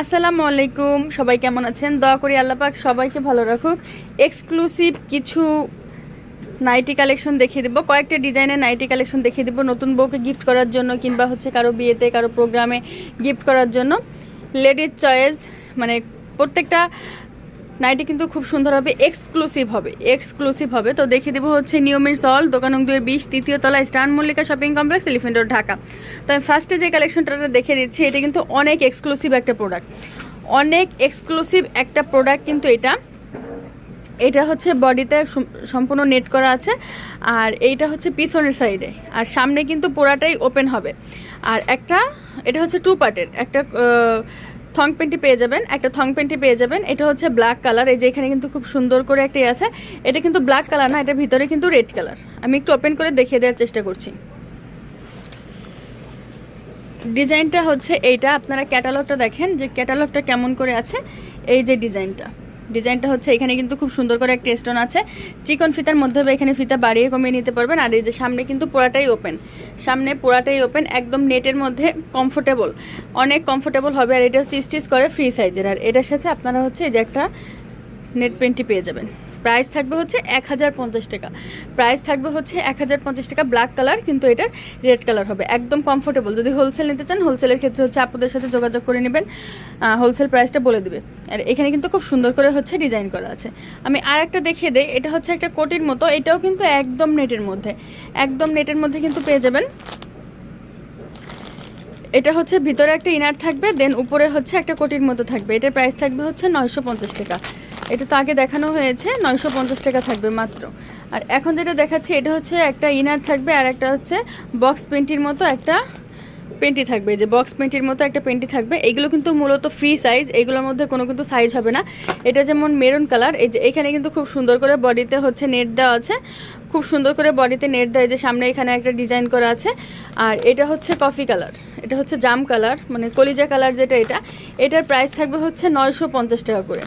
আসসালামু আলাইকুম, সবাই কেমন আছেন? দয়া করি আল্লাপাক সবাইকে ভালো রাখুক। এক্সক্লুসিভ কিছু নাইটি কালেকশন দেখিয়ে দেবো। কয়েকটা ডিজাইনের নাইটি কালেকশন দেখিয়ে দেবো, নতুন বউকে গিফট করার জন্য কিংবা হচ্ছে কারও বিয়েতে, কারও প্রোগ্রামে গিফট করার জন্য। লেডিজ চয়েস মানে প্রত্যেকটা নাইটি কিন্তু খুব সুন্দর হবে এক্সক্লুসিভ হবে এক্সক্লুসিভ হবে। তো দেখিয়ে দেবো হচ্ছে নিয়মের সল দোকান দুয়ের বিশ, তৃতীয় তলায় স্টান Mallika shopping complex elephant road Dhaka. তো আমি ফার্স্টে যে কালেকশনটা দেখে দিচ্ছি, এটা কিন্তু অনেক এক্সক্লুসিভ একটা প্রোডাক্ট অনেক এক্সক্লুসিভ একটা প্রোডাক্ট কিন্তু এটা। এটা হচ্ছে বডিতে সম্পূর্ণ নেট করা আছে, আর এইটা হচ্ছে পিছনের সাইডে আর সামনে কিন্তু পোড়াটাই ওপেন হবে। আর একটা, এটা হচ্ছে টু পার্টের একটা থং প্যান্টি পেয়ে যাবেন, একটা থং প্যান্টি পেয়ে যাবেন। এটা হচ্ছে ব্ল্যাক কালার এই যে এখানে কিন্তু খুব সুন্দর করে একটা আছে। এটা কিন্তু ব্ল্যাক কালার না এটা ভিতরে কিন্তু রেড কালার আমি একটু ওপেন করে দেখিয়ে দেওয়ার চেষ্টা করছি। ডিজাইনটা হচ্ছে এইটা। আপনারা ক্যাটালগটা দেখেন যে ক্যাটালগটা কেমন করে আছে। এই যে ডিজাইনটা। ডিজাইনটা হচ্ছে এখানে কিন্তু খুব সুন্দর করে একটা স্টোন আছে। চিকন ফিতার মধ্যে এখানে ফিতা বাড়িয়ে কমিয়ে নিতে পারবেন। আর এই যে সামনে কিন্তু পোড়াটাই ওপেন সামনে পোড়াটাই ওপেন একদম নেটের মধ্যে কমফোর্টেবল অনেক কমফোর্টেবল হবে। আর এটা হচ্ছে স্টিচ করে ফ্রি সাইজের আর এটার সাথে আপনারা হচ্ছে এই যে একটা নেট পেন্টটি পেয়ে যাবেন। প্রাইস থাকবে হচ্ছে এক হাজার পঞ্চাশ টাকা। প্রাইস থাকবে হচ্ছে এক হাজার পঞ্চাশ টাকা ব্ল্যাক কালার কিন্তু এটার রেড কালার হবে। একদম কমফোর্টেবল যদি হোলসেল নিতে চান হোলসেলের ক্ষেত্রে হচ্ছে আপনাদের সাথে যোগাযোগ করে নেবেন। হোলসেল প্রাইসটা বলে দেবে। আর এখানে কিন্তু খুব সুন্দর করে হচ্ছে ডিজাইন করা আছে। আমি আর একটা দেখিয়ে দেই, এটা হচ্ছে একটা কোটির মতো, এটাও কিন্তু একদম নেটের মধ্যে। একদম নেটের মধ্যে কিন্তু পেয়ে যাবেন। এটা হচ্ছে ভিতরে একটা ইনার থাকবে দেন উপরে হচ্ছে একটা কোটির মতো থাকবে। এটার প্রাইস থাকবে হচ্ছে নয়শো পঞ্চাশ টাকা। এটা তো আগে দেখানো হয়েছে, নয়শো পঞ্চাশ টাকা থাকবে মাত্র। আর এখন যেটা দেখাচ্ছি, এটা হচ্ছে একটা ইনার থাকবে আর একটা হচ্ছে বক্স পেন্টির মতো একটা পেন্টি থাকবে। যে বক্স পেন্টির মতো একটা পেন্টি থাকবে। এগুলো কিন্তু মূলত ফ্রি সাইজ এগুলোর মধ্যে কোনো কিন্তু সাইজ হবে না। এটা যেমন মেরুন কালার এই যে এখানে কিন্তু খুব সুন্দর করে বডিতে হচ্ছে নেট দেওয়া আছে। খুব সুন্দর করে বডিতে নেট দেয় যে সামনে এখানে একটা ডিজাইন করা আছে। আর এটা হচ্ছে কফি কালার এটা হচ্ছে জাম কালার মানে কলিজা কালার যেটা এটা, এটার প্রাইস থাকবে হচ্ছে নয়শো পঞ্চাশ টাকা করে।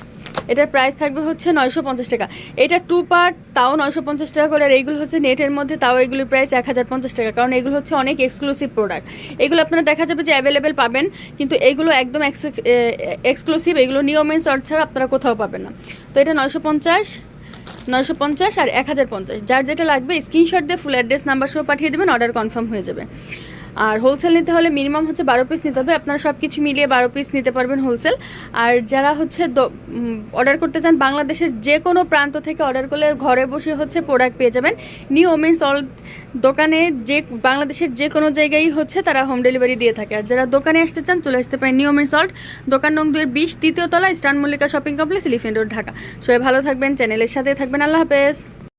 এটার প্রাইস থাকবে হচ্ছে নয়শো পঞ্চাশ টাকা। এটা টু পার্ট তাও নয়শো পঞ্চাশ টাকা করে, আর এইগুলো হচ্ছে নেটের মধ্যে, তাও এগুলোর প্রাইস এক হাজার পঞ্চাশ টাকা। কারণ এগুলো হচ্ছে অনেক এক্সক্লুসিভ প্রোডাক্ট এগুলো আপনারা দেখা যাবে যে অ্যাভেলেবেল পাবেন, কিন্তু এইগুলো একদম এক্সক্লুসিভ এগুলো নিয়মের শর্ট ছাড়া আপনারা কোথাও পাবেন না। তো এটা নয়শো পঞ্চাশ নয়শো পঞ্চাশ আর এক হাজার পঞ্চাশ। যার যেটা লাগবে স্ক্রিনশট দিয়ে ফুল অ্যাড্রেস নাম্বার সহ পাঠিয়ে দেবেন অর্ডার কনফার্ম হয়ে যাবে। আর হোলসেল নিতে হলে মিনিমাম হচ্ছে বারো পিস নিতে হবে। আপনারা সব কিছু মিলিয়ে বারো পিস নিতে পারবেন হোলসেল আর যারা হচ্ছে অর্ডার করতে চান, বাংলাদেশের যে কোনো প্রান্ত থেকে অর্ডার করলে ঘরে বসে হচ্ছে প্রোডাক্ট পেয়ে যাবেন। নিউ ওমেন্স অল দোকানে যে, বাংলাদেশের যে কোনো জায়গায় হচ্ছে তারা হোম ডেলিভারি দিয়ে থাকে। আর যারা দোকানে আসতে চান, চলে আসতে পারেন নিউ ওমেন্স সল্ট দোকান নং দুয়ের বিশ, তৃতীয় তলা স্টান Mallika shopping complex elephant road Dhaka. সবাই ভালো থাকবেন চ্যানেলের সাথে থাকবেন। আল্লাহ হাফেজ।